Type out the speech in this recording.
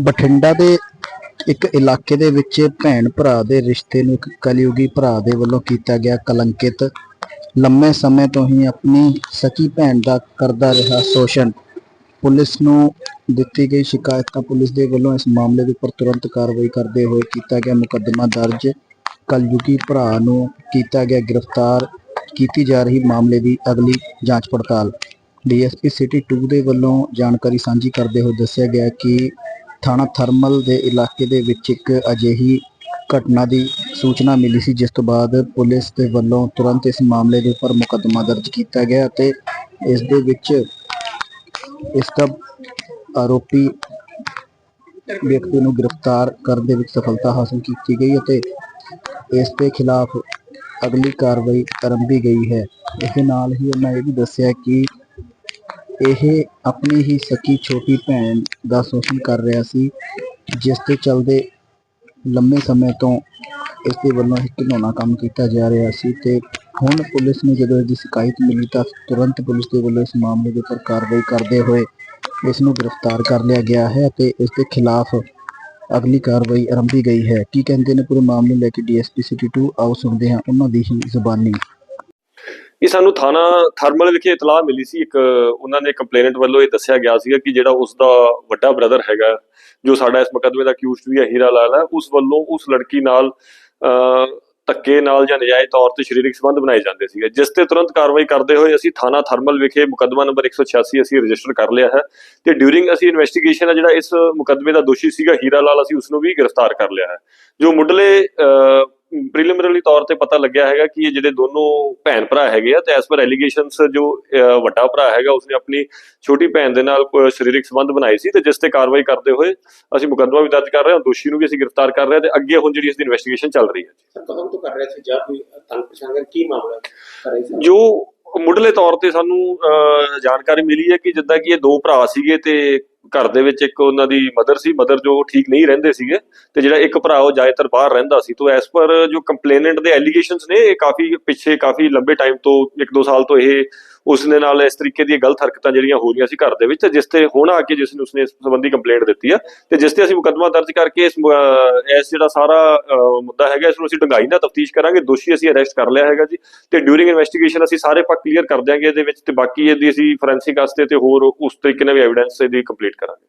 ਬਠਿੰਡਾ ਦੇ ਇੱਕ ਇਲਾਕੇ ਦੇ ਵਿੱਚ ਭੈਣ ਭਰਾ ਦੇ ਰਿਸ਼ਤੇ ਨੂੰ ਇੱਕ ਕਲਯੁਗੀ ਭਰਾ ਦੇ ਵੱਲੋਂ ਕੀਤਾ ਗਿਆ ਕਲੰਕਿਤ। ਲੰਮੇ ਸਮੇਂ ਤੋਂ ਹੀ ਆਪਣੀ ਸਕੀ ਭੈਣ ਦਾ ਕਰਦਾ ਰਿਹਾ ਸ਼ੋਸ਼ਣ। ਪੁਲਿਸ ਨੂੰ ਦਿੱਤੀ ਗਈ ਸ਼ਿਕਾਇਤ ਤਾਂ ਪੁਲਿਸ ਦੇ ਵੱਲੋਂ ਇਸ ਮਾਮਲੇ ਦੇ ਉੱਪਰ ਤੁਰੰਤ ਕਾਰਵਾਈ ਕਰਦੇ ਹੋਏ ਕੀਤਾ ਗਿਆ ਮੁਕੱਦਮਾ ਦਰਜ। ਕਲਯੁਗੀ ਭਰਾ ਨੂੰ ਕੀਤਾ ਗਿਆ ਗ੍ਰਿਫਤਾਰ ਕੀਤੀ ਜਾ ਰਹੀ ਮਾਮਲੇ ਦੀ ਅਗਲੀ ਜਾਂਚ ਪੜਤਾਲ। ਡੀਐਸਪੀ ਸਿਟੀ 2 ਦੇ ਵੱਲੋਂ ਜਾਣਕਾਰੀ ਸਾਂਝੀ ਕਰਦੇ ਹੋਏ ਦੱਸਿਆ ਗਿਆ ਕਿ ਥਾਣਾ ਥਰਮਲ ਦੇ ਇਲਾਕੇ ਦੇ ਵਿੱਚ ਇੱਕ ਅਜਿਹੀ ਘਟਨਾ ਦੀ ਸੂਚਨਾ ਮਿਲੀ ਸੀ, ਜਿਸ ਤੋਂ ਬਾਅਦ ਪੁਲਿਸ ਦੇ ਵੱਲੋਂ ਤੁਰੰਤ ਇਸ ਮਾਮਲੇ ਦੇ ਉੱਪਰ ਮੁਕੱਦਮਾ ਦਰਜ ਕੀਤਾ ਗਿਆ ਅਤੇ ਇਸ ਦੇ ਵਿੱਚ ਇਸ ਦਾ ਆਰੋਪੀ ਵਿਅਕਤੀ ਨੂੰ ਗ੍ਰਿਫਤਾਰ ਕਰਨ ਦੇ ਵਿੱਚ ਸਫਲਤਾ ਹਾਸਲ ਕੀਤੀ ਗਈ ਅਤੇ ਇਸ ਦੇ ਖਿਲਾਫ ਅਗਲੀ ਕਾਰਵਾਈ ਆਰੰਭੀ ਗਈ ਹੈ। ਇਸ ਦੇ ਨਾਲ ਹੀ ਉਹਨਾਂ ਇਹ ਵੀ ਦੱਸਿਆ ਕਿ ਇਹ ਆਪਣੀ ਹੀ ਸਕੀ ਛੋਟੀ ਭੈਣ ਦਾ ਸ਼ੋਸ਼ਣ ਕਰ ਰਿਹਾ ਸੀ, ਜਿਸ ਦੇ ਚਲਦੇ ਲੰਮੇ ਸਮੇਂ ਤੋਂ ਇਸ ਦੇ ਵੱਲੋਂ ਇੱਕ ਘਿਨਾਉਣਾ ਕੰਮ ਕੀਤਾ ਜਾ ਰਿਹਾ ਸੀ ਤੇ ਹੁਣ ਪੁਲਿਸ ਨੂੰ ਜਦੋਂ ਇਹਦੀ ਸ਼ਿਕਾਇਤ ਮਿਲੀ ਤਾਂ ਤੁਰੰਤ ਪੁਲਿਸ ਦੇ ਵੱਲੋਂ ਇਸ ਮਾਮਲੇ ਦੇ ਉੱਪਰ ਕਾਰਵਾਈ ਕਰਦੇ ਹੋਏ ਇਸ ਨੂੰ ਗ੍ਰਿਫਤਾਰ ਕਰ ਲਿਆ ਗਿਆ ਹੈ ਅਤੇ ਇਸ ਦੇ ਖਿਲਾਫ ਅਗਲੀ ਕਾਰਵਾਈ ਆਰੰਭੀ ਗਈ ਹੈ। ਕੀ ਕਹਿੰਦੇ ਨੇ, ਪੂਰੇ ਮਾਮਲੇ ਲੈ ਕੇ ਡੀਐਸਪੀ ਸਿਟੀ 2 ਆਓ ਸੁਣਦੇ ਹਾਂ ਉਹਨਾਂ ਦੀ ਹੀ ਜ਼ੁਬਾਨੀ। ਇਹ ਸਾਨੂੰ ਥਾਣਾ ਥਰਮਲ ਵਿਖੇ ਇਤਲਾਹ ਮਿਲੀ ਸੀ, ਇੱਕ ਉਹਨਾਂ ਨੇ ਕੰਪਲੇਨੈਂਟ ਵੱਲੋਂ ਇਹ ਦੱਸਿਆ ਗਿਆ ਸੀਗਾ ਕਿ ਜਿਹੜਾ ਉਸ ਦਾ ਵੱਡਾ ਬ੍ਰਦਰ ਹੈਗਾ, ਜੋ ਸਾਡਾ ਇਸ ਮੁਕੱਦਮੇ ਦਾ ਅਕਿਊਜ਼ਡ ਵੀ ਹੈ, ਹੀਰਾ ਲਾਲ ਹੈ, ਉਸ ਵੱਲੋਂ ਉਸ ਲੜਕੀ ਨਾਲ ਧੱਕੇ ਨਾਲ ਜਾਂ ਨਜਾਇਜ਼ ਤੌਰ ਤੇ ਸਰੀਰਕ ਸੰਬੰਧ ਬਣਾਏ ਜਾਂਦੇ ਸੀਗੇ, ਜਿਸ ਤੇ ਤੁਰੰਤ ਕਾਰਵਾਈ ਕਰਦੇ ਹੋਏ ਅਸੀਂ ਥਾਣਾ ਥਰਮਲ ਵਿਖੇ ਮੁਕੱਦਮਾ ਨੰਬਰ 186 ਅਸੀਂ ਰਜਿਸਟਰ ਕਰ ਲਿਆ ਹੈ ਤੇ ਡਿਊਰਿੰਗ ਅਸੀਂ ਇਨਵੈਸਟੀਗੇਸ਼ਨ ਹੈ ਜਿਹੜਾ ਇਸ ਮੁਕੱਦਮੇ ਦਾ ਦੋਸ਼ੀ ਸੀਗਾ ਹੀਰਾ ਲਾਲ, ਅਸੀਂ ਉਸ ਨੂੰ ਵੀ ਗ੍ਰਿਫਤਾਰ ਕਰ ਲਿਆ ਹੈ, ਜੋ ਮੁੱਢਲੇ ਪ੍ਰੀਲਿਮਿਨਰੀ ਤੌਰ ਤੇ ਪਤਾ ਲੱਗਿਆ ਹੈਗਾ ਕਿ ਇਹ ਜਿਹੜੇ ਦੋਨੋਂ ਭੈਣ ਭਰਾ ਹੈਗੇ ਆ ਤੇ ਐਸ ਪਰ ਐਲੀਗੇਸ਼ਨਸ ਜੋ ਵੱਡਾ ਭਰਾ ਹੈਗਾ ਉਸਨੇ ਆਪਣੀ ਛੋਟੀ ਭੈਣ ਦੇ ਨਾਲ ਕੋਈ ਸਰੀਰਕ ਸੰਬੰਧ ਬਣਾਏ ਸੀ ਤੇ ਜਿਸ ਤੇ ਕਾਰਵਾਈ ਕਰਦੇ ਹੋਏ ਅਸੀਂ ਮੁਕੱਦਮਾ ਵੀ ਦਰਜ ਕਰ ਰਹੇ ਹਾਂ ਦੋਸ਼ੀ ਨੂੰ ਵੀ ਅਸੀਂ ਗ੍ਰਿਫਤਾਰ ਕਰ ਰਹੇ ਹਾਂ ਤੇ ਅੱਗੇ ਹੁਣ ਜਿਹੜੀ ਇਸ ਦੀ ਇਨਵੈਸਟੀਗੇਸ਼ਨ ਚੱਲ ਰਹੀ ਹੈ। ਸਰ ਕਦੋਂ ਤੋਂ ਕਰ ਰਹੇ ਸੀ ਜਾਂ ਕੋਈ ਤੰਗ ਪਛਾਣ ਕੀ ਮਾਮਲਾ ਕਰ ਰਹੇ ਸੀ? ਜੋ ਮੁੱਢਲੇ ਤੌਰ ਤੇ ਸਾਨੂੰ ਜਾਣਕਾਰੀ ਮਿਲੀ ਹੈ ਕਿ ਜਿੱਦਾਂ ਕਿ ਇਹ ਦੋ ਭਰਾ ਸੀਗੇ ਤੇ ਘਰ ਦੇ ਵਿੱਚ ਇੱਕ ਉਹਨਾਂ ਦੀ ਮਦਰ ਸੀ ਮਦਰ ਜੋ ਠੀਕ ਨਹੀਂ ਰਹਿੰਦੇ ਸੀਗੇ ਤੇ ਜਿਹੜਾ ਇੱਕ ਭਰਾ ਉਹ ਜ਼ਿਆਦਾਤਰ ਬਾਹਰ ਰਹਿੰਦਾ ਸੀ। ਤੋਂ ਐਸ ਪਰ ਜੋ ਕੰਪਲੇਨੈਂਟ ਦੇ ਐਲੀਗੇਸ਼ਨਸ ਨੇ, ਇਹ ਕਾਫੀ ਪਿੱਛੇ ਕਾਫੀ ਲੰਬੇ ਟਾਈਮ ਤੋਂ, ਇੱਕ ਦੋ ਸਾਲ ਤੋਂ ਇਹ ਉਸ ਦੇ ਨਾਲ ਇਸ ਤਰੀਕੇ ਦੀਆਂ ਗਲਤ ਹਰਕਤਾਂ ਜਿਹੜੀਆਂ ਹੋ ਰਹੀਆਂ ਸੀ ਘਰ ਦੇ ਵਿੱਚ, ਜਿਸ ਤੇ ਹੁਣ ਆ ਕੇ ਜਿਸ ਨੇ ਉਸਨੇ ਇਸ ਸੰਬੰਧੀ ਕੰਪਲੇਂਟ ਦਿੱਤੀ ਆ। ਤੇ ਜਿਸ ਤੇ ਅਸੀਂ ਮੁਕੱਦਮਾ ਦਰਜ ਕਰਕੇ ਇਸ ਇਸ ਜਿਹੜਾ ਸਾਰਾ ਮੁੱਦਾ ਹੈਗਾ, ਇਸ ਨੂੰ ਅਸੀਂ ਡੂੰਘਾਈ ਨਾਲ ਤਫਤੀਸ਼ ਕਰਾਂਗੇ। ਦੋਸ਼ੀ ਅਸੀਂ ਅਰੈਸਟ ਕਰ ਲਿਆ ਹੈਗਾ ਜੀ। ਤੇ ਡਿਊਰਿੰਗ ਇਨਵੈਸਟੀਗੇਸ਼ਨ ਅਸੀਂ ਸਾਰੇ ਪੱਖ ਕਲੀਅਰ ਕਰ ਦਿਆਂਗੇ ਇਹਦੇ ਵਿੱਚ ਤੇ ਬਾਕੀ ਇਹਦੀ ਅਸੀਂ ਫੋਰੈਂਸਿਕ ਵਾਸਤੇ ਤੇ ਹੋਰ ਉਸ ਤਰੀਕੇ ਨਾਲ ਵੀ ਐਵੀਡੈਂਸ ਇਹਦੀ ਕੰਪਲੀਟ ਅਪਡੇਟ ਕਰਾਂਗੇ।